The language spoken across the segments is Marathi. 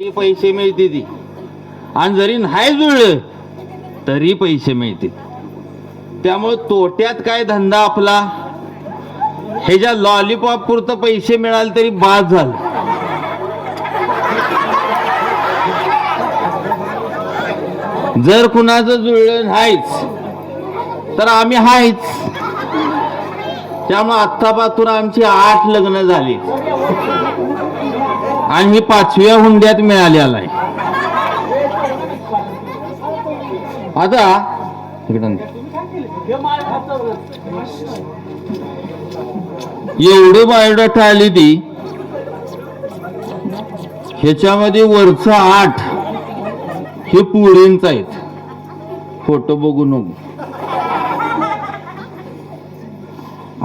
तरी पैसे मिळते ती. आणि जरी नाही जुळलं तरी पैसे मिळते. त्यामुळे तोट्यात काय धंदा आपला? हे ज्या लॉलीपॉप पुरतं पैसे मिळाले तरी बाद झालं. जर कुणाचं जुळलं नाहीच तर आम्ही हायच. त्यामुळे आत्तापासून आमची आठ लग्न झाली. आणि ही पाचव्या हुंड्यात मिळालेला आहे आता एवढी एवढे बायोडाटा आली ती. ह्याच्यामध्ये वरचं आठ हे पुढेंच आहेत. फोटो बघू नको.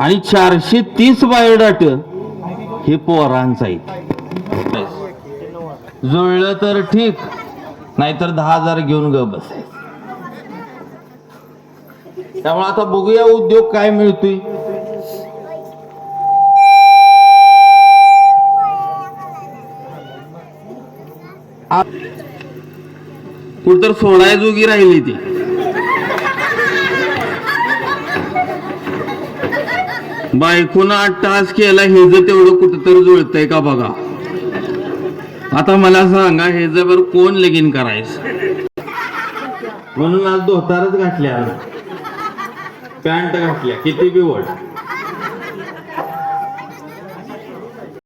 आणि चारशे तीस बायोडाट हे पोरांचं आहेत जुळलं तर ठीक नाहीतर दहा हजार घेऊन ग बसायचं. त्यामुळे आता बघूया उद्योग काय मिळतोय. आ- कुठतर सोडायजोगी राहिली ती. बायकोनं आठ तास केला हे जर तेवढं कुठंतरी जुळतंय का बघा? आता मला सांगा हे जर कोण लगीन करायचं? म्हणून आज धोतारच घातल्या. पॅन्ट घातल्या किती बिवड